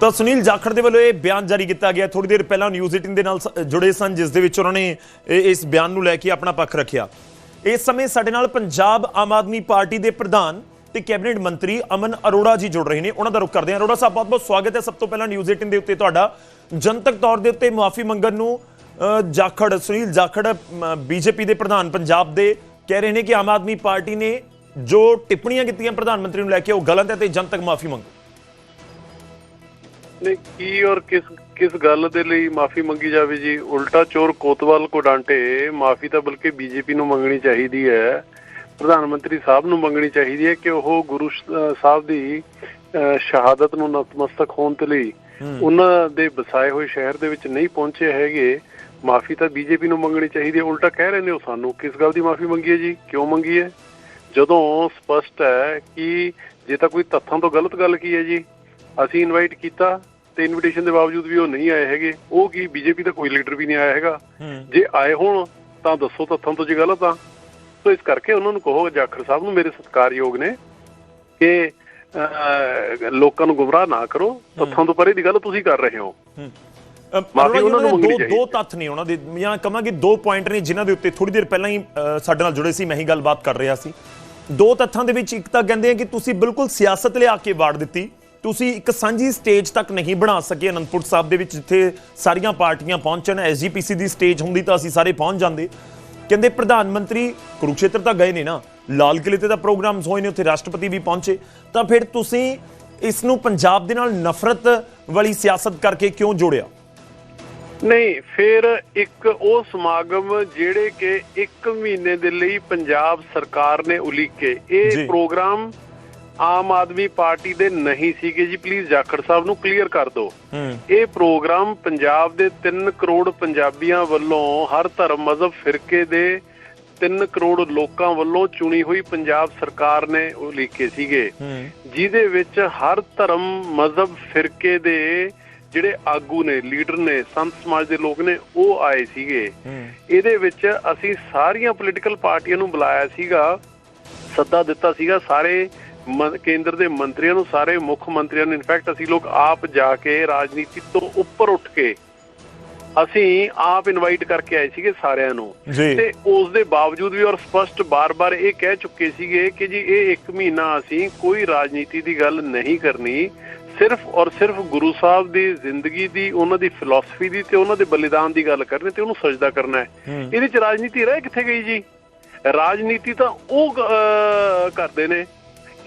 ਤਾਂ ਸੁਨੀਲ ਜਾਖੜ ਦੇ ਵੱਲੋਂ ਇਹ ਬਿਆਨ ਜਾਰੀ ਕੀਤਾ ਗਿਆ। ਥੋੜੀ ਦੇਰ ਪਹਿਲਾਂ ਨਿਊਜ਼ 18 ਦੇ ਨਾਲ ਸ- ਜੁੜੇ ਸਨ, ਜਿਸ ਦੇ ਵਿੱਚ ਉਹਨਾਂ ਨੇ ਇਹ- ਇਸ ਬਿਆਨ ਨੂੰ ਲੈ ਕੇ ਆਪਣਾ ਪੱਖ ਰੱਖਿਆ। ਇਸ ਸਮੇਂ ਸਾਡੇ ਨਾਲ ਪੰਜਾਬ ਆਮ ਆਦਮੀ ਪਾਰਟੀ ਦੇ ਪ੍ਰਧਾਨ ਤੇ ਕੈਬਨਿਟ ਮੰਤਰੀ ਅਮਨ ਅਰੋੜਾ ਜੀ ਜੁੜ ਰਹੇ ਨੇ। ਉਹਨਾਂ ਦਾ ਰੁਖ ਕਰਦੇ ਹਾਂ। ਅਰੋੜਾ ਸਾਹਿਬ ਬਹੁਤ-ਬਹੁਤ ਸਵਾਗਤ ਹੈ। ਸਭ ਤੋਂ ਪਹਿਲਾਂ ਨਿਊਜ਼ 18 ਦੇ ਉੱਤੇ ਤੁਹਾਡਾ ਜਨਤਕ ਤੌਰ ਦੇ ਉੱਤੇ ਮੁਆਫੀ ਮੰਗਣ ਨੂੰ ਜਾਖੜ, ਸੁਨੀਲ ਜਾਖੜ ਬੀਜੇਪੀ ਦੇ ਪ੍ਰਧਾਨ ਪੰਜਾਬ ਦੇ ਕਹਿ ਰਹੇ ਨੇ ਕਿ ਆਮ ਆਦਮੀ ਪਾਰਟੀ ਨੇ ਜੋ ਟਿੱਪਣੀਆਂ ਕੀਤੀਆਂ ਪ੍ਰਧਾਨ ਮੰਤਰੀ ਨੂੰ ਲੈ ਕੇ ਉਹ ਗਲਤ ਹੈ ਤੇ ਜਨਤਕ ਮਾਫੀ ਮੰਗੋ। ਨੇ ਕੀ ਔਰ ਕਿਸ ਕਿਸ ਗੱਲ ਦੇ ਲਈ ਮਾਫੀ ਮੰਗੀ ਜਾਵੇ ਜੀ? ਉਲਟਾ ਚੋਰ ਕੋਤਵਾਲ ਕੋ ਡਾਂਟੇ ਮਾਫੀ ਤਾਂ ਬਲਕਿ ਬੀਜੇਪੀ ਨੂੰ ਮੰਗਣੀ ਚਾਹੀਦੀ ਹੈ। ਪ੍ਰਧਾਨ ਮੰਤਰੀ ਸਾਹਿਬ ਨੂੰ ਮੰਗਣੀ ਚਾਹੀਦੀ ਹੈ ਕਿ ਉਹ ਗੁਰੂ ਸਾਹਿਬ ਦੀ ਸ਼ਹਾਦਤ ਨੂੰ ਨਤਮਸਤਕ ਹੋਣ ਦੇ ਲਈ ਉਹਨਾਂ ਦੇ ਵਸਾਏ ਹੋਏ ਸ਼ਹਿਰ ਦੇ ਵਿੱਚ ਨਹੀਂ ਪਹੁੰਚੇ ਹੈਗੇ। ਮਾਫੀ ਤਾਂ ਬੀਜੇਪੀ ਨੂੰ ਮੰਗਣੀ ਚਾਹੀਦੀ ਹੈ। ਉਲਟਾ ਕਹਿ ਰਹੇ ਨੇ ਉਹ ਸਾਨੂੰ। ਕਿਸ ਗੱਲ ਦੀ ਮਾਫੀ ਮੰਗੀ ਹੈ ਜੀ? ਕਿਉਂ ਮੰਗੀ ਹੈ? ਜਦੋਂ ਸਪਸ਼ਟ ਹੈ ਕਿ ਜੇ ਤਾਂ ਕੋਈ ਤੱਥਾਂ ਤੋਂ ਗਲਤ ਗੱਲ ਕੀ ਹੈ ਜੀ? ਅਸੀਂ ਇਨਵਾਈਟ ਕੀਤਾ ਤੇ ਇਨਵੀਟੇਸ਼ਨ ਦੇ ਬਾਵਜੂਦ ਵੀ ਉਹ ਨਹੀਂ ਆਏ ਹੈਗੇ। ਉਹ ਕੀ ਬੀਜੇਪੀ ਦਾ ਕੋਈ ਲੀਡਰ ਵੀ ਨਹੀਂ ਆਇਆ ਹੈਗਾ। ਜੇ ਆਏ ਹੋਣ ਤਾਂ ਦੱਸੋ ਤੱਥਾਂ ਤੋਂ ਜੇ ਗਲਤ ਆ। ਸੋ ਇਸ ਕਰਕੇ ਉਹਨਾਂ ਨੂੰ ਕਹੋ ਜਾਖੜ ਸਾਹਿਬ ਨੂੰ ਮੇਰੇ ਸਤਿਕਾਰਯੋਗ ਨੇ ਕਿ ਲੋਕਾਂ ਨੂੰ ਗੁੰਮਰਾਹ ਨਾ ਕਰੋ ਤੱਥਾਂ ਤੋਂ ਪਰੇ ਦੀ ਗੱਲ ਤੁਸੀਂ ਕਰ ਰਹੇ ਹੋ। ਮਾਫ਼ੀ ਉਹਨਾਂ ਨੂੰ ਦੇ ਮੰਗਣੀ ਦੋ ਚਾਹੀਦੀ ਦੋ ਤੱਥ ਨੇ ਉਹਨਾਂ ਦੇ। ਜਾਂ ਕਹਾਂਗੇ ਦੋ ਪੁਆਇੰਟ ਨੇ ਜਿਨ੍ਹਾਂ ਦੇ ਉੱਤੇ ਥੋੜੀ ਦੇਰ ਪਹਿਲਾਂ ਹੀ ਸਾਡੇ ਨਾਲ ਜੁੜੇ ਸੀ ਮੈਂ ਹੀ ਗੱਲਬਾਤ ਕਰ ਰਿਹਾ ਸੀ। ਦੋ ਤੱਥਾਂ ਦੇ ਵਿੱਚ ਇੱਕ ਤਾਂ ਕਹਿੰਦੇ ਆ ਕਿ ਤੁਸੀਂ ਬਿਲਕੁਲ ਸਿਆਸਤ ਲਿਆ ਕੇ ਵਾੜ ਦਿੱਤੀ। ਤੁਸੀਂ ਇੱਕ ਸਾਂਝੀ ਸਟੇਜ ਤੱਕ ਨਹੀਂ ਬਣਾ ਸਕੇ ਅਨੰਦਪੁਰ ਸਾਹਿਬ ਦੇ ਵਿੱਚ ਜਿੱਥੇ ਸਾਰੀਆਂ ਪਾਰਟੀਆਂ ਪਹੁੰਚਣ ਐਸਜੀਪੀਸੀ ਦੀ ਸਟੇਜ ਹੁੰਦੀ ਤਾਂ ਅਸੀਂ ਸਾਰੇ ਪਹੁੰਚ ਜਾਂਦੇ। ਕਹਿੰਦੇ ਪ੍ਰਧਾਨ ਮੰਤਰੀ ਕੁਰੂਕਸ਼ੇਤਰ ਤਾਂ ਗਏ ਨੇ ਨਾ ਲਾਲ ਕਿਲੇ ਤੇ ਤਾਂ ਪ੍ਰੋਗਰਾਮਸ ਹੋਏ ਨੇ ਉੱਥੇ ਰਾਸ਼ਟਰਪਤੀ ਵੀ ਪਹੁੰਚੇ। ਤਾਂ ਫਿਰ ਤੁਸੀਂ ਇਸ ਨੂੰ ਪੰਜਾਬ ਦੇ ਨਾਲ ਨਫ਼ਰਤ ਵਾਲੀ ਸਿਆਸਤ ਕਰਕੇ ਕਿਉਂ ਜੋੜਿਆ? ਨਹੀਂ ਫਿਰ ਇੱਕ ਉਹ ਸਮਾਗਮ ਜਿਹੜੇ ਕਿ 1 ਮਹੀਨੇ ਦੇ ਲਈ ਪੰਜਾਬ ਸਰਕਾਰ ਨੇ ਉਲੀਕੇ। ਇਹ ਪ੍ਰੋਗਰਾਮ ਆਮ ਆਦਮੀ ਪਾਰਟੀ ਦੇ ਨਹੀਂ ਸੀਗੇ ਜੀ। ਪਲੀਜ਼ ਜਾਖੜ ਸਾਹਿਬ ਨੂੰ ਕਲੀਅਰ ਕਰ ਦਿਓ। ਇਹ ਪ੍ਰੋਗਰਾਮ ਪੰਜਾਬ ਦੇ 3 ਕਰੋੜ ਪੰਜਾਬੀਆਂ ਵੱਲੋਂ ਹਰ ਧਰਮ ਮਜ਼ਹਬ ਫਿਰਕੇ ਦੇ 3 ਕਰੋੜ ਲੋਕਾਂ ਵੱਲੋਂ ਚੁਣੀ ਹੋਈ ਪੰਜਾਬ ਸਰਕਾਰ ਨੇ ਉਲੀਕੇ ਸੀਗੇ। ਹੂੰ। ਜਿਹਦੇ ਵਿੱਚ ਹਰ ਧਰਮ ਮਜ਼ਹਬ ਫਿਰਕੇ ਦੇ ਜਿਹੜੇ ਆਗੂ ਨੇ ਲੀਡਰ ਨੇ ਸੰਤ ਸਮਾਜ ਦੇ ਲੋਕ ਨੇ ਉਹ ਆਏ ਸੀਗੇ। ਇਹਦੇ ਵਿੱਚ ਅਸੀਂ ਸਾਰੀਆਂ ਪੋਲੀਟੀਕਲ ਪਾਰਟੀਆਂ ਨੂੰ ਬੁਲਾਇਆ ਸੀਗਾ। ਸੱਦਾ ਦਿੱਤਾ ਸੀਗਾ ਸਾਰੇ ਕੇਂਦਰ ਦੇ ਮੰਤਰੀਆਂ ਨੂੰ ਸਾਰੇ ਮੁੱਖ ਮੰਤਰੀਆਂ ਨੂੰ ਇਨਫੈਕਟ ਅਸੀਂ ਲੋਕ ਆਪ ਜਾ ਕੇ ਰਾਜਨੀਤੀ ਤੋਂ ਉੱਪਰ ਉੱਠ ਕੇ ਅਸੀਂ ਆਪ ਇਨਵਾਈਟ ਕਰਕੇ ਆਏ ਸੀਗੇ ਸਾਰਿਆਂ ਨੂੰ। ਤੇ ਉਸ ਦੇ ਬਾਵਜੂਦ ਵੀ ਔਰ ਸਪਸ਼ਟ ਬਾਰ-ਬਾਰ ਇਹ ਕਹਿ ਚੁੱਕੇ ਸੀਗੇ ਕਿ ਜੀ ਇਹ ਇੱਕ ਮਹੀਨਾ ਅਸੀਂ ਕੋਈ ਰਾਜਨੀਤੀ ਦੀ ਗੱਲ ਨਹੀਂ ਕਰਨੀ ਸਿਰਫ ਔਰ ਸਿਰਫ ਗੁਰੂ ਸਾਹਿਬ ਦੀ ਜ਼ਿੰਦਗੀ ਦੀ ਉਹਨਾਂ ਦੀ ਫਿਲਾਸਫੀ ਦੀ ਤੇ ਉਹਨਾਂ ਦੇ ਬਲੀਦਾਨ ਦੀ ਗੱਲ ਕਰਨੀ ਤੇ ਉਹਨੂੰ ਸਜਦਾ ਕਰਨਾ ਹੈ। ਇਹਦੇ ਚ ਰਾਜਨੀਤੀ ਰਹਿ ਕਿੱਥੇ ਗਈ ਜੀ? ਰਾਜਨੀਤੀ ਤਾਂ ਉਹ ਕਰਦੇ ਨੇ।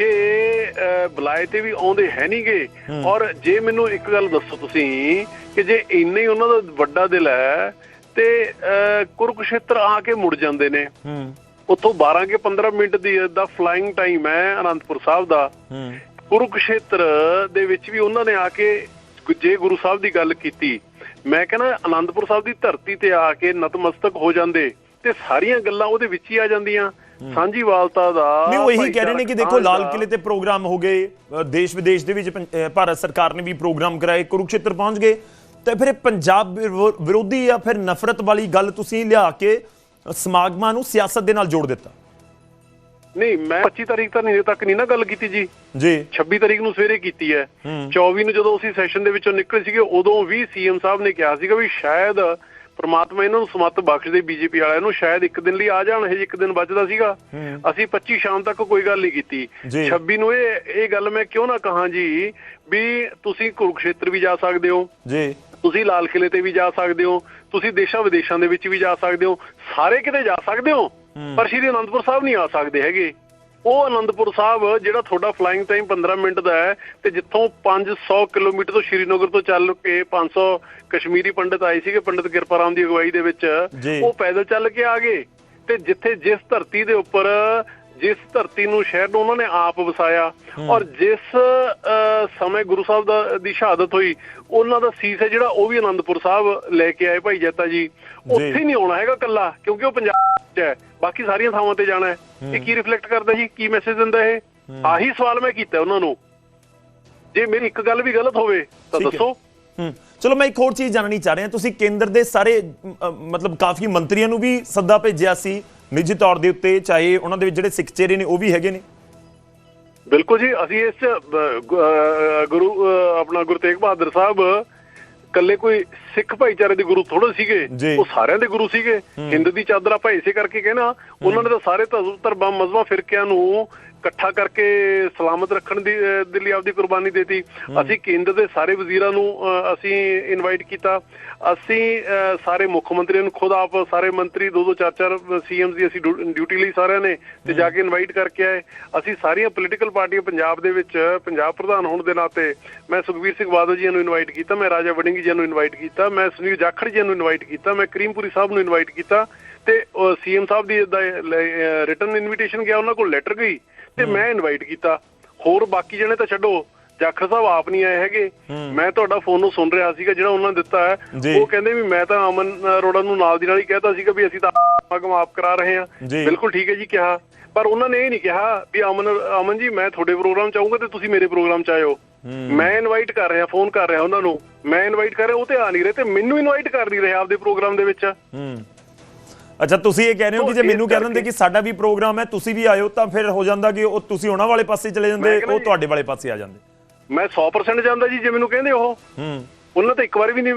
ਅਹ, ਬੁਲਾਏ ਤੇ ਵੀ ਆਉਂਦੇ ਹੈ ਨਹੀਂਗੇ ਔਰ ਜੇ ਮੈਨੂੰ ਇੱਕ ਗੱਲ ਦੱਸੋ ਤੁਸੀਂ ਕਿ ਜੇ ਇੰਨੇ ਹੀ ਉਹਨਾਂ ਦਾ ਵੱਡਾ ਦਿਲ ਹੈ ਤੇ ਕੁਰੂਕਸ਼ੇਤਰ ਆ ਕੇ ਮੁੜ ਜਾਂਦੇ ਨੇ। ਉੱਥੋਂ 12 ਕੇ 15 ਮਿੰਟ ਦੀ ਦਾ ਫਲਾਈਂਗ ਟਾਈਮ ਹੈ ਅਨੰਦਪੁਰ ਸਾਹਿਬ ਦਾ। ਕੁਰੂਕਸ਼ੇਤਰ ਦੇ ਵਿੱਚ ਵੀ ਉਹਨਾਂ ਨੇ ਆ ਕੇ ਜੇ ਗੁਰੂ ਸਾਹਿਬ ਦੀ ਗੱਲ ਕੀਤੀ ਮੈਂ ਕਹਿੰਦਾ ਅਨੰਦਪੁਰ ਸਾਹਿਬ ਦੀ ਧਰਤੀ ਤੇ ਆ ਕੇ ਨਤਮਸਤਕ ਹੋ ਜਾਂਦੇ ਤੇ ਸਾਰੀਆਂ ਗੱਲਾਂ ਉਹਦੇ ਵਿੱਚ ਹੀ ਆ ਜਾਂਦੀਆਂ। ਸਾਂਝੀਵਾਲਤਾ ਦਾ ਨਹੀਂ ਉਹ ਇਹੀ ਕਹਿ ਰਹੇ ਨੇ ਕਿ ਦੇਖੋ ਲਾਲ ਕਿਲੇ ਤੇ ਪ੍ਰੋਗਰਾਮ ਹੋ ਗਏ ਦੇਸ਼ ਵਿਦੇਸ਼ ਦੇ ਵਿੱਚ ਭਾਰਤ ਸਰਕਾਰ ਨੇ ਵੀ ਪ੍ਰੋਗਰਾਮ ਕਰਾਏ ਕੁਰੂਕਸ਼ੇਤਰ ਪਹੁੰਚ ਗਏ। ਤੇ ਫਿਰ ਇਹ ਪੰਜਾਬ ਵਿਰੋ- ਵਿਰੋਧੀ ਜਾਂ ਫਿਰ ਨਫ਼ਰਤ ਵਾਲੀ ਗੱਲ ਤੁਸੀਂ ਲਿਆ ਕੇ ਸਮਾਗਮਾਂ ਨੂੰ ਸਿਆਸਤ ਦੇ ਨਾਲ ਜੋੜ ਦਿੱਤਾ। ਨਹੀਂ ਮੈਂ 25 ਤਾਰੀਖ ਤਾਂ ਨਹੀਂ ਤੱਕ ਨਹੀਂ ਨਾ ਗੱਲ ਕੀਤੀ ਜੀ। ਜੀ। 26 ਤਾਰੀਖ ਨੂੰ ਸਵੇਰੇ ਕੀਤੀ ਹੂੰ। 24 ਨੂੰ ਜਦੋਂ ਅਸੀਂ ਸੈਸ਼ਨ ਦੇ ਵਿੱਚੋਂ ਨਿਕਲੇ ਸੀਗੇ ਉਦੋਂ ਵੀ ਸੀਐਮ ਸਾਹਿਬ ਨੇ ਕਿਹਾ ਸੀਗਾ ਵੀ ਸ਼ਾਇਦ ਪ੍ਰਮਾਤਮਾ ਇਹਨਾਂ ਨੂੰ ਸਮੱਤ ਬਖਸ਼ ਦੇ ਬੀਜੇਪੀ ਵਾਲਿਆਂ ਨੂੰ ਸ਼ਾਇਦ ਇੱਕ ਦਿਨ ਲਈ ਆ ਜਾਣ ਹਜੇ ਇੱਕ ਦਿਨ ਬਚਦਾ ਸੀਗਾ। ਅਸੀਂ 25 ਸ਼ਾਮ ਤੱਕ ਕੋਈ ਗੱਲ ਨਹੀਂ ਕੀਤੀ। ਜੀ। 26 ਨੂੰ ਇਹ ਇਹ ਗੱਲ ਮੈਂ ਕਿਉਂ ਨਾ ਕਹਾਂ ਜੀ ਵੀ ਤੁਸੀਂ ਕੁਰੂਕਸ਼ੇਤਰ ਵੀ ਜਾ ਸਕਦੇ ਹੋ। ਜੀ। ਤੁਸੀਂ ਲਾਲ ਕਿਲੇ ਤੇ ਵੀ ਜਾ ਸਕਦੇ ਹੋ। ਤੁਸੀਂ ਦੇਸ਼ਾਂ ਵਿਦੇਸ਼ਾਂ ਦੇ ਵਿੱਚ ਵੀ ਜਾ ਸਕਦੇ ਹੋ। ਸਾਰੇ ਕਿਤੇ ਜਾ ਸਕਦੇ ਹੋ। ਪਰ ਸ਼੍ਰੀ ਅਨੰਦਪੁਰ ਸਾਹਿਬ ਨਹੀਂ ਆ ਸਕਦੇ ਹੈਗੇ। ਉਹ ਅਨੰਦਪੁਰ ਸਾਹਿਬ ਜਿਹੜਾ ਤੁਹਾਡਾ ਫਲਾਈਂਗ ਟਾਈਮ 15 ਮਿੰਟ ਦਾ ਹੈ ਤੇ ਜਿੱਥੋਂ 500 ਕਿਲੋਮੀਟਰ ਤੋਂ ਸ਼੍ਰੀਨਗਰ ਤੋਂ ਚੱਲ ਕੇ 500 ਕਸ਼ਮੀਰੀ ਪੰਡਿਤ ਆਏ ਸੀਗੇ ਪੰਡਿਤ ਕਿਰਪਾ ਰਾਮ ਦੀ ਅਗਵਾਈ ਦੇ ਵਿੱਚ। ਉਹ ਪੈਦਲ ਚੱਲ ਕੇ ਆ ਗਏ। ਤੇ ਜਿੱਥੇ ਜਿਸ ਧਰਤੀ ਦੇ ਉੱਪਰ ਜਿਸ ਧਰਤੀ ਨੂੰ ਸ਼ਹਿਰ ਨੂੰ ਉਹਨਾਂ ਨੇ ਆਪ ਵਸਾਇਆ ਔਰ ਜਿਸ ਸਮੇਂ ਗੁਰੂ ਸਾਹਿਬ ਦਾ ਦੀ ਸ਼ਹਾਦਤ ਹੋਈ ਉਹਨਾਂ ਦਾ ਸੀਸ ਹੈ ਜਿਹੜਾ ਉਹ ਵੀ ਆਨੰਦਪੁਰ ਸਾਹਿਬ ਲੈ ਕੇ ਆਏ ਭਾਈ ਜੱਤਾ ਜੀ। ਉੱਥੇ ਨਹੀਂ ਆਉਣਾ ਹੈਗਾ ਕੱਲਾ ਕਿਉਂਕਿ ਉਹ ਪੰਜਾਬ 'ਚ ਹੈ। ਬਾਕੀ ਸਾਰੀਆਂ ਥਾਵਾਂ ਤੇ ਜਾਣਾ ਹੈ। ਇਹ ਕੀ ਰਿਫਲੈਕਟ ਕਰਦਾ ਜੀ? ਕੀ ਮੈਸੇਜ ਦਿੰਦਾ ਇਹ? ਆਹੀ ਸਵਾਲ ਮੈਂ ਕੀਤਾ ਉਹਨਾਂ ਨੂੰ। ਜੇ ਮੇਰੀ ਇੱਕ ਗੱਲ ਵੀ ਗਲਤ ਹੋਵੇ ਤਾਂ। ਦੱਸੋ। ਚਲੋ ਮੈਂ ਇੱਕ ਹੋਰ ਚੀਜ਼ ਜਾਣਨੀ ਚਾਹ ਰਿਹਾ। ਤੁਸੀਂ ਕੇਂਦਰ ਦੇ ਸਾਰੇ ਮਤਲਬ ਕਾਫੀ ਮੰਤਰੀਆਂ ਨੂੰ ਵੀ ਸੱਦਾ ਭੇਜਿਆ ਸੀ ਨਿੱਜੀ ਤੌਰ ਦੇ ਉੱਤੇ ਚਾਹੇ ਉਹਨਾਂ ਦੇ ਵਿੱਚ ਜਿਹੜੇ ਸਿੱਖ ਚਿਹਰੇ ਨੇ ਉਹ ਵੀ ਹੈਗੇ ਨੇ। ਬਿਲਕੁਲ ਜੀ ਅਸੀਂ ਇਸ ਗੁਰੂ ਆਪਣਾ ਗੁਰੂ ਤੇਗ ਬਹਾਦਰ ਸਾਹਿਬ ਕੱਲੇ ਕੋਈ ਸਿੱਖ ਭਾਈਚਾਰੇ ਦੇ ਗੁਰੂ ਥੋੜੇ ਸੀਗੇ। ਉਹ ਸਾਰਿਆਂ ਦੇ ਗੁਰੂ ਸੀਗੇ। ਹਿੰਦ ਦੀ ਚਾਦਰ ਆਪਾਂ ਇਸੇ ਕਰਕੇ ਕਹਿਣਾ ਉਹਨਾਂ ਨੇ ਤਾਂ ਸਾਰੇ ਧਰਮ ਮਜ਼ਹਬਾਂ ਫਿਰਕਿਆਂ ਨੂੰ ਇਕੱਠਾ ਕਰਕੇ ਸਲਾਮਤ ਰੱਖਣ ਦੀ ਦੇ ਲਈ ਆਪਦੀ ਕੁਰਬਾਨੀ ਦਿੱਤੀ। ਅਸੀਂ ਕੇਂਦਰ ਦੇ ਸਾਰੇ ਵਜ਼ੀਰਾਂ ਨੂੰ ਅਸੀਂ ਇਨਵਾਈਟ ਕੀਤਾ। ਅਸੀਂ ਸਾਰੇ ਮੁੱਖ ਮੰਤਰੀਆਂ ਨੂੰ ਖੁਦ ਆਪ ਸਾਰੇ ਮੰਤਰੀ ਦੋ ਦੋ ਚਾਰ ਚਾਰ ਸੀਐਮਸ ਦੀ ਅਸੀਂ ਡਿਊ- ਡਿਊਟੀ ਲਈ ਸਾਰਿਆਂ ਨੇ ਤੇ ਜਾ ਕੇ ਇਨਵਾਈਟ ਕਰਕੇ ਆਏ। ਅਸੀਂ ਸਾਰੀਆਂ ਪੋਲੀਟੀਕਲ ਪਾਰਟੀਆਂ ਪੰਜਾਬ ਦੇ ਵਿੱਚ ਪੰਜਾਬ ਪ੍ਰਧਾਨ ਹੋਣ ਦੇ ਨਾਤੇ ਮੈਂ ਸੁਖਬੀਰ ਸਿੰਘ ਬਾਦਲ ਜੀ ਨੂੰ ਇਨਵਾਈਟ ਕੀਤਾ ਮੈਂ ਰਾਜਾ ਵੜਿੰਗ ਜੀ ਨੂੰ ਇਨਵਾਈਟ ਕੀਤਾ। ਮੈਂ ਸੁਨੀਲ ਜਾਖੜ ਜੀ ਨੂੰ ਇਨਵਾਈਟ ਕੀਤਾ ਮੈਂ ਕਰੀਮਪੁਰੀ ਸਾਹਿਬ ਨੂੰ ਇਨਵਾਈਟ ਕੀਤਾ ਤੇ ਸੀਐਮ ਸਾਹਿਬ ਦੀ ਰਿਟਨ ਇਨਵੀਟੇਸ਼ਨ ਗਿਆ ਉਹਨਾਂ ਕੋਲ ਲੈਟਰ ਗਈ ਤੇ ਮੈਂ ਇਨਵਾਈਟ ਕੀਤਾ। ਹੋਰ ਬਾਕੀ ਜਣੇ ਤਾਂ ਛੱਡੋ ਜਾਖੜ ਸਾਹਿਬ ਆਪ ਨਹੀਂ ਆਏ ਹੈਗੇ। ਮੈਂ ਤੁਹਾਡਾ ਫੋਨ ਨੂੰ ਸੁਣ ਰਿਹਾ ਸੀਗਾ ਜਿਹੜਾ ਉਹਨਾਂ ਨੇ ਦਿੱਤਾ। ਹੈ। ਉਹ ਕਹਿੰਦੇ ਵੀ ਮੈਂ ਤਾਂ ਅਮਨ ਅਰੋੜਾ ਨੂੰ ਨਾਲ ਦੀ ਨਾਲ ਹੀ ਕਹਿਤਾ ਸੀਗਾ ਵੀ ਅਸੀਂ ਤਾਂ ਸਮਾਗਮ ਆਪ ਕਰਾ ਰਹੇ ਹਾਂ। ਬਿਲਕੁਲ ਠੀਕ ਹੈ ਜੀ ਕਿਹਾ। ਪਰ ਉਹਨਾਂ ਨੇ ਇਹ ਨਹੀਂ ਕਿਹਾ ਵੀ ਅਮਨ ਅਮਨ ਜੀ ਮੈਂ ਤੁਹਾਡੇ ਪ੍ਰੋਗਰਾਮ ਚ ਆਉਂਗਾ ਤੇ ਤੁਸੀਂ ਮੇਰੇ ਪ੍ਰੋਗਰਾਮ ਚ ਆਇਓ। ਮੈਂ ਇਨਵਾਈਟ ਕਰ ਰਿਹਾ ਫੋਨ ਕਰ ਰਿਹਾ ਉਹਨਾਂ ਨੂੰ। ਮੈਂ ਇਨਵਾਈਟ ਕਰ ਰਿਹਾ ਉਹ ਤੇ ਆ ਨਹੀਂ ਰਹੇ ਤੇ ਮੈਨੂੰ ਇਨਵਾਈਟ ਕਰ ਨਹੀਂ ਰਹੇ ਆਪਦੇ ਪ੍ਰੋਗਰਾਮ ਦੇ ਵਿੱਚ। ਹੂੰ। ਅੱਛਾ ਤੁਸੀਂ ਇਹ ਕਹਿ ਰਹੇ ਹੋ ਕਿ ਜੇ ਮੈਨੂੰ ਕਹਿ ਦਿੰਦੇ ਕਿ ਸਾਡਾ ਵੀ ਪ੍ਰੋਗਰਾਮ ਹੈ ਤੁਸੀਂ ਵੀ ਆਇਓ ਤਾਂ ਫਿਰ ਹੋ ਜਾਂਦਾ ਕਿ ਉਹ ਤੁਸੀਂ ਉਹਨਾਂ ਵਾਲੇ ਪਾਸੇ ਚਲੇ ਜਾਂਦੇ ਉਹ ਤੁਹਾਡੇ ਵਾਲੇ ਪਾਸੇ ਆ ਜਾਂਦੇ। ਮੈਂ 100% ਜਾਂਦਾ ਜੀ ਜੇ ਮੈਨੂੰ ਕਹਿੰਦੇ ਉਹ। ਹੂੰ। ਉਹਨਾਂ ਤਾਂ ਇੱਕ ਵਾਰੀ ਵੀ ਨਹੀਂ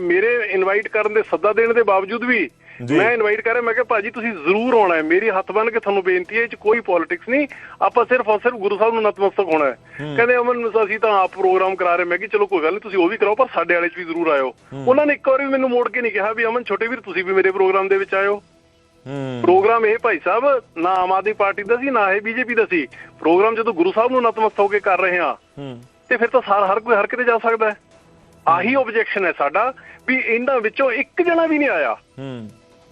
ਮੇਰੇ ਇਨਵਾਈਟ ਕਰਨ ਦੇ ਸੱਦਾ ਦੇਣ ਦੇ ਬਾਵਜੂਦ ਵੀ। ਮੈਂ ਇਨਵਾਈਟ ਕਰ ਰਿਹਾ ਮੈਂ ਕਿਹਾ ਭਾਜੀ ਤੁਸੀਂ ਜ਼ਰੂਰ ਆਉਣਾ ਹੈ। ਮੇਰੀ ਹੱਥ ਬੰਨ ਕੇ ਤੁਹਾਨੂੰ ਬੇਨਤੀ ਹੈ ਇਹ ਚ ਕੋਈ ਪੋਲਿਟਿਕਸ ਨਹੀਂ। ਆਪਾਂ ਸਿਰਫ ਔਰ ਸਿਰਫ ਗੁਰੂ ਸਾਹਿਬ ਨੂੰ ਨਤਮਸਤਕ ਹੋਣਾ ਹੈ। ਕਹਿੰਦੇ ਅਮਨ ਅਸੀਂ ਤਾਂ ਆਪ ਪ੍ਰੋਗਰਾਮ ਕਰਾ ਰਹੇ ਮੈਂ ਕਿ ਚਲੋ ਕੋਈ ਗੱਲ ਨਹੀਂ ਤੁਸੀਂ ਉਹ ਵੀ ਕਰਾਓ ਪਰ ਸਾਡੇ ਵਾਲੇ ਚ ਵੀ ਜ਼ਰੂਰ ਆਇਓ। ਉਹਨਾਂ ਨੇ ਇੱਕ ਵਾਰੀ ਵੀ ਮੈਨੂੰ ਮੋੜ ਕੇ ਨਹੀਂ ਕਿਹਾ ਵੀ ਅਮਨ ਛੋਟੇ ਵੀਰ ਤੁਸੀਂ ਵੀ ਮੇਰੇ ਪ੍ਰੋਗਰਾਮ ਦੇ ਵਿੱਚ ਆਇਓ। ਪ੍ਰੋਗਰਾਮ ਇਹ ਭਾਈ ਸਾਹਿਬ ਨਾ ਆਮ ਆਦਮੀ ਪਾਰਟੀ ਦਾ ਸੀ ਨਾ ਇਹ ਬੀਜੇਪੀ ਦਾ ਸੀ। ਪ੍ਰੋਗਰਾਮ ਜਦੋਂ ਗੁਰੂ ਸਾਹਿਬ ਨੂੰ ਨਤਮਸਤਕ ਹੋ ਕੇ ਕਰ ਰਹੇ ਹੂੰ ਤੇ ਫਿਰ ਤਾਂ ਸਾਰ ਹਰ ਕੋਈ ਹਰ ਕਿਤੇ ਜਾ ਸਕਦਾ ਹੈ। ਆਹੀ ਆਬਜੈਕਸ਼ਨ ਹੈ ਸਾਡਾ ਵੀ ਇਹਨਾਂ ਵਿੱਚੋਂ ਇੱਕ ਜਣਾ ਵੀ ਨਹੀਂ ਆਇਆ। ਹੂੰ।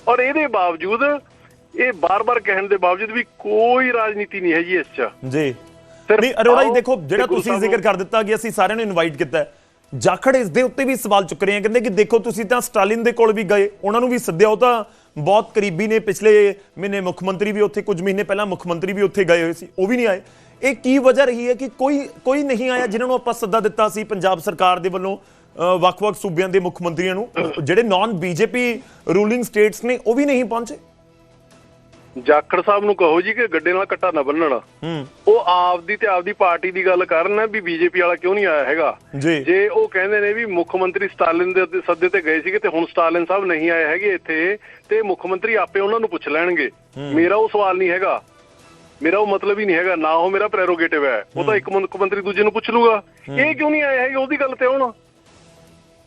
ਔਰ ਇਹਦੇ ਬਾਵਜੂਦ ਇਹ ਬਾਰ-ਬਾਰ ਕਹਿਣ ਦੇ ਬਾਵਜੂਦ ਵੀ ਕੋਈ ਰਾਜਨੀਤੀ ਨਹੀਂ ਹੈ ਜੀ ਇਸ 'ਚ ਜੀ ਨਹੀਂ ਅਰੋੜਾ ਜੀ ਦੇਖੋ ਜਿਹੜਾ ਤੁਸੀਂ ਜ਼ਿਕਰ ਕਰ ਦਿੱਤਾ ਕਿ ਅਸੀਂ ਸਾਰਿਆਂ ਨੂੰ ਇਨਵਾਈਟ ਕੀਤਾ। ਜਾਖੜ ਇਸ ਦੇ ਉੱਤੇ ਵੀ ਸਵਾਲ ਚੁੱਕ ਰਹੇ ਆ ਕਹਿੰਦੇ ਕਿ ਦੇਖੋ ਤੁਸੀਂ ਤਾਂ ਸਟਾਲਿਨ ਦੇ ਕੋਲ ਵੀ ਗਏ ਉਹਨਾਂ ਨੂੰ ਵੀ ਸੱਦਿਆ ਉਹ ਤਾਂ ਬਹੁਤ ਕਰੀਬੀ ਨੇ ਪਿਛਲੇ ਮਹੀਨੇ ਮੁੱਖ ਮੰਤਰੀ ਵੀ ਉੱਥੇ ਕੁਝ ਮਹੀਨੇ ਪਹਿਲਾਂ ਮੁੱਖ ਮੰਤਰੀ ਵੀ ਉੱਥੇ ਗਏ ਹੋਏ ਸੀ ਉਹ ਵੀ ਨਹੀਂ ਆਏ ਇਹ ਕੀ ਵਜ੍ਹਾ ਰਹੀ ਹੈ ਕਿ ਕੋਈ ਕੋਈ ਨਹੀਂ ਆਇਆ ਜਿਨ੍ਹਾਂ ਨੂੰ ਆਪਾਂ ਸੱਦਾ ਦਿੱਤਾ ਸੀ ਪੰਜਾਬ ਸਰਕਾਰ ਦੇ ਵੱਲੋਂ ਵੱਖ-ਵੱਖ ਸੂਬਿਆਂ ਦੇ ਮੁੱਖ ਮੰਤਰੀਆਂ ਨੂੰ ਜਿਹੜੇ ਨਾਨ ਬੀਜੇਪੀ ਰੂਲਿੰਗ ਸਟੇਟਸ ਨੇ ਉਹ ਵੀ ਨਹੀਂ ਪਹੁੰਚੇ? ਜਾਖੜ ਸਾਹਿਬ ਨੂੰ ਕਹੋ ਜੀ ਕਿ ਗੱਡੇ ਨਾਲ ਕੱਟਾ ਨਾ ਬੰਨਣ। ਹੂੰ। ਉਹ ਆਪਦੀ ਤੇ ਆਪਦੀ ਪਾਰਟੀ ਦੀ ਗੱਲ ਕਰਨ ਵੀ ਬੀਜੇਪੀ ਵਾਲਾ ਕਿਉਂ ਨਹੀਂ ਆਇਆ ਹੈਗਾ? ਜੀ। ਉਹ ਕਹਿੰਦੇ ਨੇ ਵੀ ਮੁੱਖ ਮੰਤਰੀ ਸਟਾਲਿਨ ਦੇ ਸੱਦੇ ਤੇ ਗਏ ਸੀਗੇ ਤੇ ਹੁਣ ਸਟਾਲਿਨ ਸਾਹਿਬ ਨਹੀਂ ਆਏ ਹੈਗੇ ਇੱਥੇ ਤੇ ਮੁੱਖ ਮੰਤਰੀ ਆਪੇ ਉਹਨਾਂ ਨੂੰ ਪੁੱਛ ਲੈਣਗੇ। ਮੇਰਾ ਉਹ ਸਵਾਲ ਨਹੀਂ ਹੈਗਾ। ਮੇਰਾ ਉਹ ਮਤਲਬ ਹੀ ਨਹੀਂ ਹੈਗਾ। ਨਾ ਉਹ ਮੇਰਾ ਪ੍ਰੈਰੋਗੇਟਿਵ ਹੈ। ਉਹ ਤਾਂ ਇੱਕ ਮੁੱਖ ਮੰਤਰੀ ਦੂਜੇ ਨੂੰ ਪੁੱਛ ਲੂਗਾ। ਇਹ ਕਿਉਂ ਨਹੀਂ ਆਏ ਹੈਗੇ? ਉਹਦੀ ਗੱਲ ਤੇ ਹੁਣ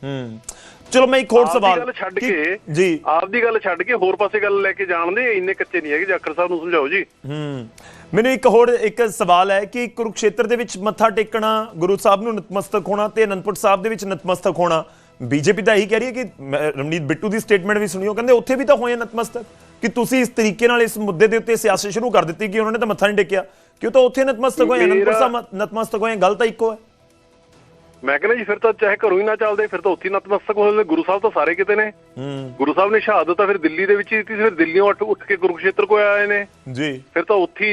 ਹੂੰ। ਚਲੋ ਮੈਂ ਇੱਕ ਹੋਰ ਆਪਦੀ ਸਵਾਲ ਗੱਲ ਛੱਡ ਕਿ- ਜੀ। ਆਪਦੀ ਗੱਲ ਛੱਡ ਕੇ ਹੋਰ ਪਾਸੇ ਗੱਲ ਲੈ ਕੇ ਜਾਣਦੇ ਇੰਨੇ ਕੱਚੇ ਨਹੀਂ ਹੈਗੇ ਜਾਖੜ ਸਾਹਿਬ ਨੂੰ ਸਮਝਾਓ ਜੀ। ਹੂੰ। ਮੈਨੂੰ ਇੱਕ ਹੋਰ ਇੱਕ ਸਵਾਲ ਹੈ ਕਿ ਕੁਰੂਕਸ਼ੇਤਰ ਦੇ ਵਿੱਚ ਮੱਥਾ ਟੇਕਣਾ ਗੁਰੂ ਸਾਹਿਬ ਨੂੰ ਨਤਮਸਤਕ ਹੋਣਾ ਤੇ ਅਨੰਦਪੁਰ ਸਾਹਿਬ ਦੇ ਵਿੱਚ ਨਤਮਸਤਕ ਹੋਣਾ। ਬੀਜੇਪੀ ਤਾਂ ਇਹੀ ਕਹਿ ਰਹੀ ਹੈ ਕਿ ਰਮਨੀਤ ਬਿੱਟੂ ਦੀ ਸਟੇਟਮੈਂਟ ਵੀ ਸੁਣੀ ਉਹ ਕਹਿੰਦੇ ਉੱਥੇ ਵੀ ਤਾਂ ਹੋਏ ਨਤਮਸਤਕ। ਕਿ ਤੁਸੀਂ ਇਸ ਤਰੀਕੇ ਨਾਲ ਇਸ ਮੁੱਦੇ ਦੇ ਉੱਤੇ ਸਿਆਸਤ ਸ਼ੁਰੂ ਕਰ ਦਿੱਤੀ ਕਿ ਉਹਨਾਂ ਨੇ ਤਾਂ ਮੱਥਾ ਨਹੀਂ ਟੇਕਿਆ। ਕਿ ਉਹ ਤਾਂ ਉੱਥੇ ਨਤਮਸਤਕ ਹੋਏ ਅਨੰਦਪੁਰ ਸਾਹਿਬ ਨਤਮਸਤਕ ਹੋਏ ਗੱਲ ਤਾਂ ਇੱਕੋ ਹੈ। ਮੈਂ ਕਹਿੰਦਾ ਜੀ ਫਿਰ ਤਾਂ ਚਾਹੇ ਘਰੋਂ ਹੀ ਨਾ ਚੱਲਦੇ ਫਿਰ ਤਾਂ ਉੱਥੇ ਨਤਮਸਤਕ ਹੋ ਜਾਂਦੇ ਗੁਰੂ ਸਾਹਿਬ ਤਾਂ ਸਾਰੇ ਕਿਤੇ ਨੇ। ਗੁਰੂ ਸਾਹਿਬ ਨੇ ਸ਼ਹਾਦਤ ਤਾਂ ਫਿਰ ਦਿੱਲੀ ਦੇ ਵਿੱਚ ਹੀ ਦਿੱਤੀ ਸੀ ਫਿਰ ਦਿੱਲੀੋਂ ਉੱਠ ਉੱਠ ਕੇ ਕੁਰੂਕਸ਼ੇਤਰ ਕੋ ਆਏ ਨੇ। ਜੀ। ਫਿਰ ਤਾਂ ਉੱਥੇ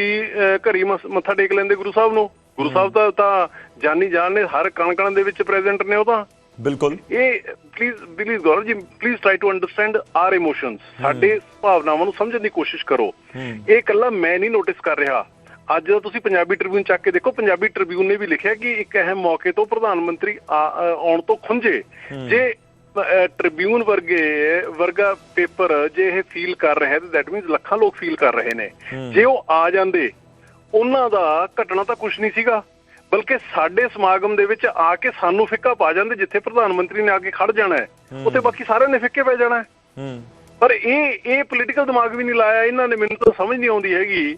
ਘਰੀ ਮੱਥਾ ਟੇਕ ਲੈਂਦੇ ਗੁਰੂ ਸਾਹਿਬ ਨੂੰ। ਗੁਰੂ ਸਾਹਿਬ ਤਾਂ ਤਾਂ ਜਾਨੀ ਜਾਨ ਨੇ ਹਰ ਕਣ ਕਣ ਦੇ ਵਿੱਚ ਪ੍ਰੈਜ਼ੈਂਟ ਨੇ ਉਹ ਤਾਂ। ਬਿਲਕੁਲ। ਇਹ please please Gaurav ji please try to understand our emotions ਸਾਡੇ ਭਾਵਨਾਵਾਂ ਨੂੰ ਸਮਝਣ ਦੀ ਕੋਸ਼ਿਸ਼ ਕਰੋ। ਇਹ ਇਕੱਲਾ ਮੈਂ ਨਹੀਂ ਨੋਟਿਸ ਕਰ ਰਿਹਾ। ਅੱਜ ਜਦੋਂ ਤੁਸੀਂ ਪੰਜਾਬੀ ਟ੍ਰਿਬਿਊਨ ਚੱਕ ਕੇ ਦੇਖੋ ਪੰਜਾਬੀ ਟ੍ਰਿਬਿਊਨ ਨੇ ਵੀ ਲਿਖਿਆ ਕਿ ਇੱਕ ਅਹਿਮ ਮੌਕੇ ਤੋਂ ਪ੍ਰਧਾਨ ਮੰਤਰੀ ਆਉਣ ਤੋਂ ਖੁੰਝੇ। ਜੇ ਟ੍ਰਿਬਿਊਨ ਵਰਗੇ ਵਰਗਾ ਪੇਪਰ ਜੇ ਇਹ ਫੀਲ ਕਰ ਰਿਹਾ ਹੈ ਤਾਂ ਦੈਟ ਮੀਨਸ ਲੱਖਾਂ ਲੋਕ ਫੀਲ ਕਰ ਰਹੇ ਨੇ। ਜੇ ਉਹ ਆ ਜਾਂਦੇ ਉਹਨਾਂ ਦਾ ਘਟਨਾ ਤਾਂ ਕੁਝ ਨਹੀਂ ਸੀਗਾ। ਬਲਕਿ ਸਾਡੇ ਸਮਾਗਮ ਦੇ ਵਿੱਚ ਆ ਕੇ ਸਾਨੂੰ ਫਿੱਕਾ ਪਾ ਜਾਂਦੇ ਜਿੱਥੇ ਪ੍ਰਧਾਨ ਮੰਤਰੀ ਨੇ ਆ ਕੇ ਖੜ ਜਾਣਾ ਹੈ। ਉੱਥੇ ਬਾਕੀ ਸਾਰਿਆਂ ਨੇ ਫਿੱਕੇ ਪੈ ਜਾਣਾ ਹੂੰ। ਪਰ ਇਹ ਇਹ ਪੋਲੀਟੀਕਲ ਦਿਮਾਗ ਵੀ ਨਹੀਂ ਲਾਇਆ ਇਹਨਾਂ ਨੇ ਮੈਨੂੰ ਤਾਂ ਸਮਝ ਨਹੀਂ ਆਉਂਦੀ ਹੈਗੀ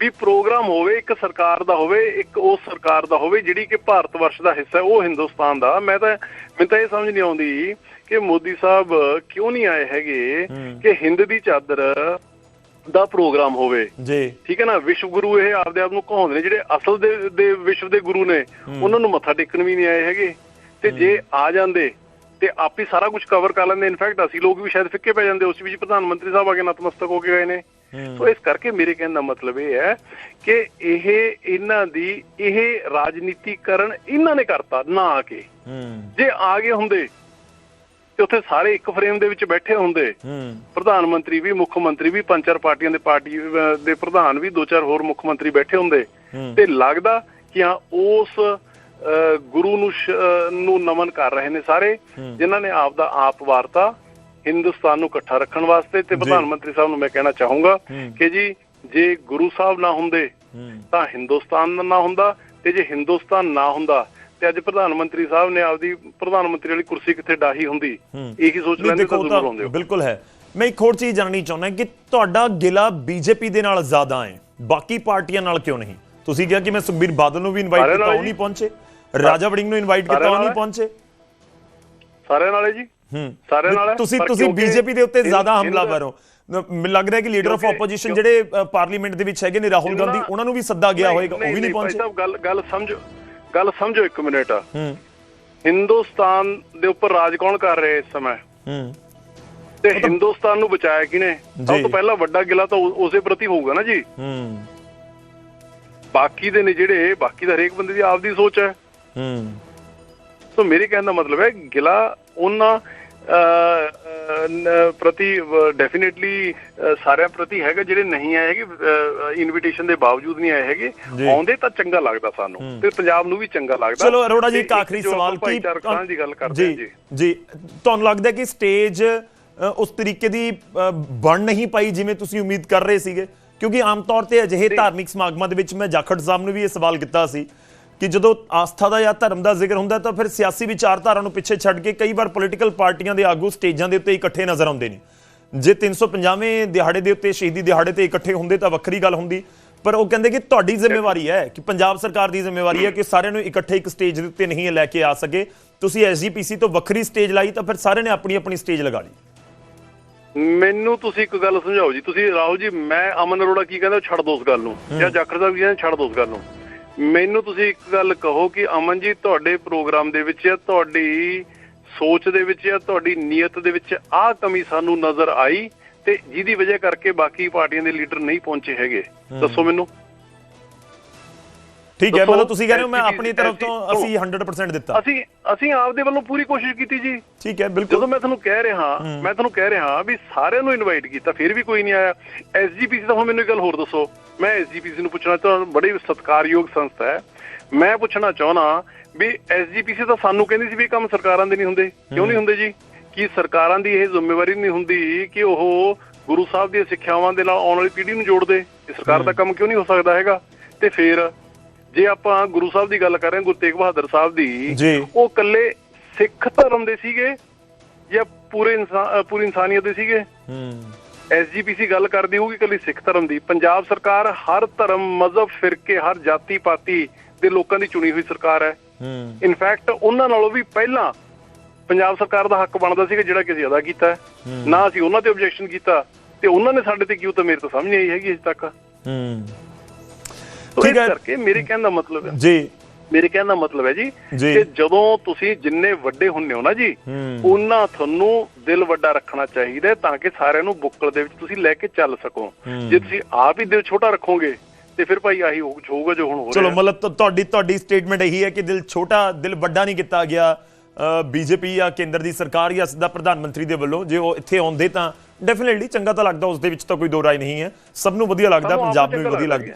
ਵੀ ਪ੍ਰੋਗਰਾਮ ਹੋਵੇ ਇੱਕ ਸਰਕਾਰ ਦਾ ਹੋਵੇ ਇੱਕ ਉਸ ਸਰਕਾਰ ਦਾ ਹੋਵੇ ਜਿਹੜੀ ਕਿ ਭਾਰਤ ਵਰਸ਼ ਦਾ ਹਿੱਸਾ ਹੈ ਉਹ ਹਿੰਦੁਸਤਾਨ ਦਾ। ਮੈਂ ਤਾਂ ਮੈਨੂੰ ਤਾਂ ਇਹ ਸਮਝ ਨਹੀਂ ਆਉਂਦੀ ਕਿ ਮੋਦੀ ਸਾਹਿਬ ਕਿਉਂ ਨਹੀਂ ਆਏ ਹੈਗੇ ਕਿ ਹਿੰਦ ਦੀ ਚਾਦਰ ਦਾ ਪ੍ਰੋਗਰਾਮ ਹੋਵੇ। ਜੀ। ਠੀਕ ਹੈ ਨਾ? ਵਿਸ਼ਵ ਗੁਰੂ ਇਹ ਆਪਦੇ ਆਪ ਨੂੰ ਕਹਾਉਂਦੇ ਨੇ ਜਿਹੜੇ ਅਸਲ ਦੇ ਦੇ ਵਿਸ਼ਵ ਦੇ ਗੁਰੂ ਨੇ ਉਹਨਾਂ ਨੂੰ ਮੱਥਾ ਟੇਕਣ ਵੀ ਨਹੀਂ ਆਏ ਹੈਗੇ। ਤੇ ਜੇ ਆ ਜਾਂਦੇ ਤੇ ਆਪ ਹੀ ਸਾਰਾ ਕੁਝ ਕਵਰ ਕਰ ਲੈਂਦੇ। ਇਨਫੈਕਟ ਅਸੀਂ ਲੋਕ ਵੀ ਸ਼ਾਇਦ ਫਿੱਕੇ ਪੈ ਜਾਂਦੇ ਉਸ ਵਿੱਚ ਪ੍ਰਧਾਨ ਮੰਤਰੀ ਸਾਹਿਬ ਆ ਕੇ ਨਤਮਸਤਕ ਹੋ ਕੇ ਗਏ ਨੇ। ਸੋ ਇਸ ਕਰਕੇ ਮੇਰੇ ਕਹਿਣ ਦਾ ਮਤਲਬ ਇਹ ਹੈ ਕਿ ਇਹ ਇਹਨਾਂ ਦੀ ਇਹ ਰਾਜਨੀਤੀਕਰਨ ਇਹਨਾਂ ਨੇ ਕਰਤਾ ਨਾ ਆ ਕੇ। ਜੇ ਆ ਗਏ ਹੁੰਦੇ ਤੇ ਉੱਥੇ ਸਾਰੇ ਇੱਕ ਫਰੇਮ ਦੇ ਵਿੱਚ ਬੈਠੇ ਹੁੰਦੇ। ਪ੍ਰਧਾਨ ਮੰਤਰੀ ਵੀ ਮੁੱਖ ਮੰਤਰੀ ਵੀ ਪੰਜ ਚਾਰ ਪਾਰਟੀਆਂ ਦੇ ਪਾਰਟੀ ਦੇ ਪ੍ਰਧਾਨ ਵੀ ਦੋ ਚਾਰ ਹੋਰ ਮੁੱਖ ਮੰਤਰੀ ਬੈਠੇ ਹੁੰਦੇ। ਤੇ ਲੱਗਦਾ ਕਿ ਹਾਂ ਉਸ ਗੁਰੂ ਨੂੰ ਨੂੰ ਨਮਨ ਕਰ ਰਹੇ ਨੇ ਸਾਰੇ ਜਿਨ੍ਹਾਂ ਨੇ ਆਪ ਦਾ ਆਪ ਵਾਰਤਾ ਹਿੰਦੁਸਤਾਨ ਨੂੰ ਇਕੱਠਾ ਰੱਖਣ ਵਾਸਤੇ ਤੇ ਪ੍ਰਧਾਨ ਮੰਤਰੀ ਸਾਹਿਬ ਨੂੰ ਮੈਂ ਕਹਿਣਾ ਚਾਹੂੰਗਾ ਕਿ ਜੀ ਜੇ ਗੁਰੂ ਸਾਹਿਬ ਨਾ ਹੁੰਦੇ ਤਾਂ ਹਿੰਦੁਸਤਾਨ ਨਾ ਹੁੰਦਾ ਤੇ ਜੇ ਹਿੰਦੁਸਤਾਨ ਨਾ ਹੁੰਦਾ ਤੇ ਅੱਜ ਪ੍ਰਧਾਨ ਮੰਤਰੀ ਸਾਹਿਬ ਨੇ ਆਪਦੀ ਪ੍ਰਧਾਨ ਮੰਤਰੀ ਵਾਲੀ ਕੁਰਸੀ ਕਿੱਥੇ ਡਾਹੀ ਹੁੰਦੀ? ਇਹੀ ਸੋਚ ਲੈਂਦੇ ਤਾਂ ਜ਼ਰੂਰ ਆਉਂਦੇ ਹੋ। ਬਿਲਕੁਲ ਹੈ। ਮੈਂ ਇੱਕ ਹੋਰ ਚੀਜ਼ ਜਾਣਨੀ ਚਾਹੁੰਦਾ ਕਿ ਤੁਹਾਡਾ ਗਿਲਾ ਬੀਜੇਪੀ ਦੇ ਨਾਲ ਜ਼ਿਆਦਾ ਹੈ। ਬਾਕੀ ਪਾਰਟੀਆਂ ਨਾਲ ਕਿਉਂ ਨਹੀਂ? ਤੁਸੀਂ ਕਿਹਾ ਕਿ ਮੈਂ ਸੁਖਬੀਰ ਬਾਦਲ ਨੂੰ ਵੀ ਇਨਵਾਈਟ ਕੀਤਾ ਉਹ। ਨਹੀਂ ਪਹੁੰਚੇ। ਰਾਜਾ ਵੜਿੰਗ ਨੂੰ ਇਨਵਾਈਟ ਕੀਤਾ ਉਹ ਨਹੀਂ। ਪਹੁੰਚੇ? ਸਾਰਿਆਂ ਨਾਲੇ ਜੀ? ਹੂੰ। ਸਾਰਿਆਂ ਨਾਲ ਤੁਸੀਂ ਤੁਸੀਂ ਬੀਜੇਪੀ ਦੇ ਉੱਤੇ ਜ਼ਿਆਦਾ ਹਮਲਾਵਰ ਹੋ। ਮੈਨੂੰ ਲੱਗ ਰਿਹਾ ਕਿ ਲੀਡਰ ਆਫ ਆਪੋਜੀਸ਼ਨ ਜਿਹੜੇ ਪਾਰਲੀਮੈਂਟ ਦੇ ਵਿੱਚ ਹੈਗੇ ਨੇ ਰਾਹੁਲ ਗਾਂਧੀ ਉਹਨਾਂ ਨੂੰ ਵੀ ਸੱਦਾ ਗਿਆ ਹੋਏਗਾ ਉਹ ਵੀ ਨਹੀਂ ਪਹੁੰਚੇ। ਸਾਹਿਬ ਗੱਲ ਗੱਲ ਸਮਝੋ। ਗੱਲ ਸਮਝੋ ਇੱਕ ਮਿੰਟ। ਹੂੰ। ਹਿੰਦੁਸਤਾਨ ਦੇ ਉੱਪਰ ਰਾਜ ਕੌਣ ਕਰ ਰਿਹਾ ਇਸ ਸਮੇਂ? ਹੂੰ। ਤੇ ਹਿੰਦੁਸਤਾਨ ਨੂੰ ਬਚਾਇਆ ਕਿਨੇ ਸਭ। ਤੋਂ ਪਹਿਲਾਂ ਵੱਡਾ ਗਿਲਾ ਤਾਂ ਉਸੇ ਪ੍ਰਤੀ ਹੋਊਗਾ ਨਾ ਜੀ। ਹੂੰ। ਬਾਕੀ ਦੇ ਨੇ ਜਿਹੜੇ ਬਾਕੀ ਦਾ ਹਰੇਕ ਬੰਦੇ ਦੀ ਆਪਦੀ ਸੋਚ ਹੈ। ਹੂੰ। ਸੋ ਮੇਰੇ ਕਹਿਣ ਦਾ ਮਤਲਬ ਹੈ ਗਿਲਾ ਉਹਨਾਂ ਪ੍ਰਤੀ ਡੈਫੀਨਿਟਲੀ ਸਾਰਿਆਂ ਪ੍ਰਤੀ ਹੈਗਾ ਜਿਹੜੇ ਨਹੀਂ ਆਏ ਹੈਗੇ ਇਨਵੀਟੇਸ਼ਨ ਦੇ ਬਾਵਜੂਦ ਨਹੀਂ ਆਏ ਹੈਗੇ। ਆਉਂਦੇ ਤਾਂ ਚੰਗਾ ਲੱਗਦਾ ਸਾਨੂੰ ਤੇ ਪੰਜਾਬ ਨੂੰ ਵੀ ਚੰਗਾ ਲੱਗਦਾ। ਚਲੋ ਅਰੋੜਾ ਜੀ ਇੱਕ ਆਖਰੀ ਸਵਾਲ ਕੀ ਦੀ ਗੱਲ ਕਰਦੇ ਹਾਂ ਜੀ। ਜੀ ਤੁਹਾਨੂੰ ਲੱਗਦਾ ਕਿ ਸਟੇਜ ਉਸ ਤਰੀਕੇ ਦੀ ਬਣ ਨਹੀਂ ਪਾਈ ਜਿਵੇਂ ਤੁਸੀਂ ਉਮੀਦ ਕਰ ਰਹੇ ਸੀਗੇ? ਕਿਉਂਕਿ ਆਮ ਤੌਰ ਤੇ ਅਜਿਹੇ ਧਾਰਮਿਕ ਸਮਾਗਮਾਂ ਦੇ ਵਿੱਚ ਮੈਂ ਜਾਖੜ ਸਾਹਿਬ ਨੂੰ ਵੀ ਇਹ ਸਵਾਲ ਕੀਤਾ ਸੀ। ਕਿ ਜਦੋਂ ਆਸਥਾ ਦਾ ਜਾਂ ਧਰਮ ਦਾ ਜ਼ਿਕਰ ਹੁੰਦਾ ਤਾਂ ਫਿਰ ਸਿਆਸੀ ਵਿਚਾਰਧਾਰਾ ਨੂੰ ਪਿੱਛੇ ਛੱਡ ਕੇ ਕਈ ਵਾਰ ਪੋਲੀਟੀਕਲ ਪਾਰਟੀਆਂ ਦੇ ਆਗੂ ਸਟੇਜਾਂ ਦੇ ਉੱਤੇ ਇਕੱਠੇ ਨਜ਼ਰ ਆਉਂਦੇ ਨੇ। ਜੇ 350ਵੇਂ ਦਿਹਾੜੇ ਦੇ ਉੱਤੇ ਸ਼ਹੀਦੀ ਦਿਹਾੜੇ ਤੇ ਇਕੱਠੇ ਹੁੰਦੇ ਤਾਂ ਵੱਖਰੀ ਗੱਲ ਹੁੰਦੀ। ਪਰ ਉਹ ਕਹਿੰਦੇ ਕਿ ਤੁਹਾਡੀ ਜ਼ਿੰਮੇਵਾਰੀ ਹੈ ਕਿ ਪੰਜਾਬ ਸਰਕਾਰ ਦੀ ਜ਼ਿੰਮੇਵਾਰੀ ਹੈ ਕਿ ਸਾਰਿਆਂ ਨੂੰ ਇਕੱਠੇ ਇੱਕ ਸਟੇਜ ਦੇ ਉੱਤੇ ਨਹੀਂ ਲੈ ਕੇ ਆ ਸਕੇ। ਤੁਸੀਂ ਐਸਜੀਪੀਸੀ ਤੋਂ ਵੱਖਰੀ ਸਟੇਜ ਲਾਈ ਤਾਂ ਫਿਰ ਸਾਰਿਆਂ ਨੇ ਆਪਣੀ ਆਪਣੀ ਸਟੇਜ ਲਗਾ ਲਈ। ਮੈਨੂੰ ਤੁਸੀਂ ਇੱਕ ਗੱਲ ਸਮਝਾਓ ਜੀ। ਤੁਸੀਂ ਰਾਹੁਲ ਜੀ ਮੈਂ ਅਮਨ ਅਰੋੜਾ ਕੀ ਕਹਿੰਦਾ ਛੱਡ ਦੋ ਉਸ ਗੱਲ ਨੂੰ। ਜਾਂ ਜਾਖੜ ਸਾਹਿਬ ਕੀ ਕਹਿੰਦੇ ਛੱਡ ਦੋ ਉਸ ਗੱਲ ਨੂੰ। ਮੈਨੂੰ ਤੁਸੀਂ ਇੱਕ ਗੱਲ ਕਹੋ ਕਿ ਅਮਨ ਜੀ ਤੁਹਾਡੇ ਪ੍ਰੋਗਰਾਮ ਦੇ ਵਿੱਚ ਜਾਂ ਤੁਹਾਡੀ ਸੋਚ ਦੇ ਵਿੱਚ ਜਾਂ ਤੁਹਾਡੀ ਨੀਅਤ ਦੇ ਵਿੱਚ ਆਹ ਕਮੀ ਸਾਨੂੰ ਨਜ਼ਰ ਆਈ ਤੇ ਜਿਹਦੀ ਵਜ੍ਹਾ ਕਰਕੇ ਬਾਕੀ ਪਾਰਟੀਆਂ ਦੇ ਲੀਡਰ ਨਹੀਂ ਪਹੁੰਚੇ ਹੈਗੇ। ਦੱਸੋ ਮੈਨੂੰ। ਠੀਕ ਹੈ ਮਤਲਬ ਤੁਸੀਂ ਕਹਿੰਦੇ ਹੋ ਮੈਂ ਆਪਣੀ ਤਰਫ ਤੋਂ ਅਸੀਂ 100% ਦਿੱਤਾ। ਅਸੀਂ ਅਸੀਂ ਆਪਦੇ ਵੱਲੋਂ ਪੂਰੀ ਕੋਸ਼ਿਸ਼ ਕੀਤੀ ਜੀ। ਠੀਕ ਹੈ ਬਿਲਕੁਲ। ਜਦੋਂ ਮੈਂ ਤੁਹਾਨੂੰ ਕਹਿ ਰਿਹਾ ਮੈਂ ਤੁਹਾਨੂੰ ਕਹਿ ਰਿਹਾ ਵੀ ਸਾਰਿਆਂ ਨੂੰ ਇਨਵਾਈਟ ਕੀਤਾ ਫਿਰ ਵੀ ਕੋਈ ਨਹੀਂ ਆਇਆ। ਐਸਜੀਪੀਸੀ ਦਾ ਹੁਣ ਮੈਨੂੰ ਇੱਕ ਗੱਲ ਹੋਰ ਦੱਸੋ। ਮੈਂ ਐਸਜੀਪੀਸੀ ਨੂੰ ਪੁੱਛਣਾ ਚਾਹੁੰਦਾ ਬੜੀ ਸਤਿਕਾਰਯੋਗ ਸੰਸਥਾ ਹੈ। ਮੈਂ ਪੁੱਛਣਾ ਚਾਹੁੰਦਾ ਵੀ ਐਸਜੀਪੀਸੀ ਤਾਂ ਸਾਨੂੰ ਕਹਿੰਦੀ ਸੀ ਵੀ ਕੰਮ ਸਰਕਾਰਾਂ ਦੇ ਨਹੀਂ ਹੁੰਦੇ। ਕਿਉਂ ਨਹੀਂ ਹੁੰਦੇ ਜੀ? ਕੀ ਸਰਕਾਰਾਂ ਦੀ ਇਹ ਜ਼ਿੰਮੇਵਾਰੀ ਨਹੀਂ ਹੁੰਦੀ ਕਿ ਉਹ ਗੁਰੂ ਸਾਹਿਬ ਦੀਆਂ ਸਿੱਖਿਆਵਾਂ ਦੇ ਨਾਲ ਆਉਣ ਵਾਲੀ ਪੀੜ੍ਹੀ ਨੂੰ ਜੋੜ ਦੇ ਇਹ ਸਰਕਾਰ ਦਾ ਕੰਮ ਕਿਉਂ ਨਹੀਂ ਹੋ ਸਕਦਾ ਹੈਗਾ? ਤੇ ਫਿਰ ਜੇ ਆਪਾਂ ਗੁਰੂ ਸਾਹਿਬ ਦੀ ਗੱਲ ਕਰ ਰਹੇ ਹਾਂ ਗੁਰੂ ਤੇਗ ਬਹਾਦਰ ਸਾਹਿਬ ਦੀ ਉਹ ਇਕੱਲੇ ਸਿੱਖ ਧਰਮ ਦੇ ਸੀਗੇ ਜਾਂ ਪੂਰੇ ਇਨਸਾਨ ਪੂਰੀ ਇਨਸਾਨੀਅਤ ਦੇ ਸੀਗੇ? ਹੂੰ। ਐਸਜੀਪੀਸੀ ਗੱਲ ਕਰਦੀ ਹੋਊਗੀ ਇਕੱਲੀ ਸਿੱਖ ਧਰਮ ਦੀ। ਪੰਜਾਬ ਸਰਕਾਰ ਹਰ ਧਰਮ ਮਜ਼ਹਬ ਫਿਰਕੇ ਹਰ ਜਾਤੀ ਪਾਤੀ ਦੇ ਲੋਕਾਂ ਦੀ ਚੁਣੀ ਹੋਈ ਸਰਕਾਰ ਹੈ। ਹੂੰ। ਇਨਫੈਕਟ ਉਹਨਾਂ ਨਾਲੋਂ ਵੀ ਪਹਿਲਾਂ ਪੰਜਾਬ ਸਰਕਾਰ ਦਾ ਹੱਕ ਬਣਦਾ ਜਿਹੜਾ ਕਿ ਅਸੀਂ ਅਦਾ ਕੀਤਾ। ਨਾ ਅਸੀਂ ਉਹਨਾਂ ਤੇ ਆਬਜੈਕਸ਼ਨ ਕੀਤਾ ਤੇ ਉਹਨਾਂ ਨੇ ਸਾਡੇ ਤੇ ਕਿਉਂ ਤਾਂ ਮੇਰੇ ਤੋਂ ਸਮਝ ਨਹੀਂ ਆਈ ਹੈਗੀ ਅਜੇ ਤੱਕ। ਹੂੰ। ਸੋ ਠੀਕ ਹੈ। ਕਰਕੇ ਮੇਰੇ ਕਹਿਣ ਦਾ ਮਤਲਬ ਹੈ। ਜੀ। ਮੇਰੇ ਕਹਿਣ ਦਾ ਮਤਲਬ ਹੈ ਜੀ। ਕਿ ਜਦੋਂ ਤੁਸੀਂ ਜਿੰਨੇ ਵੱਡੇ ਹੁੰਨੇ ਹੋ ਨਾ ਜੀ ਉਹਨਾਂ ਤੁਹਾਨੂੰ ਦਿਲ ਵੱਡਾ ਰੱਖਣਾ ਚਾਹੀਦਾ ਤਾਂ ਕਿ ਸਾਰਿਆਂ ਨੂੰ ਬੁੱਕਲ ਦੇ ਵਿੱਚ ਤੁਸੀਂ ਲੈ ਕੇ ਚੱਲ ਸਕੋ। ਜੇ ਤੁਸੀਂ ਆਪ ਹੀ ਦਿਲ ਛੋਟਾ ਰੱਖੋਗੇ ਤੇ ਫਿਰ ਭਾਈ ਆਹੀ ਹੋਊਗਾ ਜੋ ਹੁਣ ਹੋ ਚਲੋ ਰਿਹਾ। ਮਤਲਬ ਤੁ- ਤੁਹਾਡੀ ਤੁਹਾਡੀ ਸਟੇਟਮੈਂਟ ਇਹੀ ਹੈ ਕਿ ਦਿਲ ਛੋਟਾ ਦਿਲ ਵੱਡਾ ਨਹੀਂ ਕੀਤਾ ਗਿਆ ਬੀਜੇਪੀ ਜਾਂ ਕੇਂਦਰ ਦੀ ਸਰਕਾਰ ਜਾਂ ਸਿੱਧਾ ਪ੍ਰਧਾਨ ਮੰਤਰੀ ਦੇ ਵੱਲੋਂ। ਜੇ ਉਹ ਇੱਥੇ ਆਉਂਦੇ ਤਾਂ ਡੈਫੀਨਿਟਲੀ ਚੰਗਾ ਤਾਂ ਲੱਗਦਾ ਉਸ ਦੇ ਵਿੱਚ ਤਾਂ ਕੋਈ ਦੋ ਰਾਏ ਨਹੀਂ ਹੈ। ਸਭ ਨੂੰ ਵਧੀਆ ਲੱਗਦਾ ਪੰਜਾਬ ਨੂੰ ਵੀ ਵਧੀਆ ਲੱਗਦਾ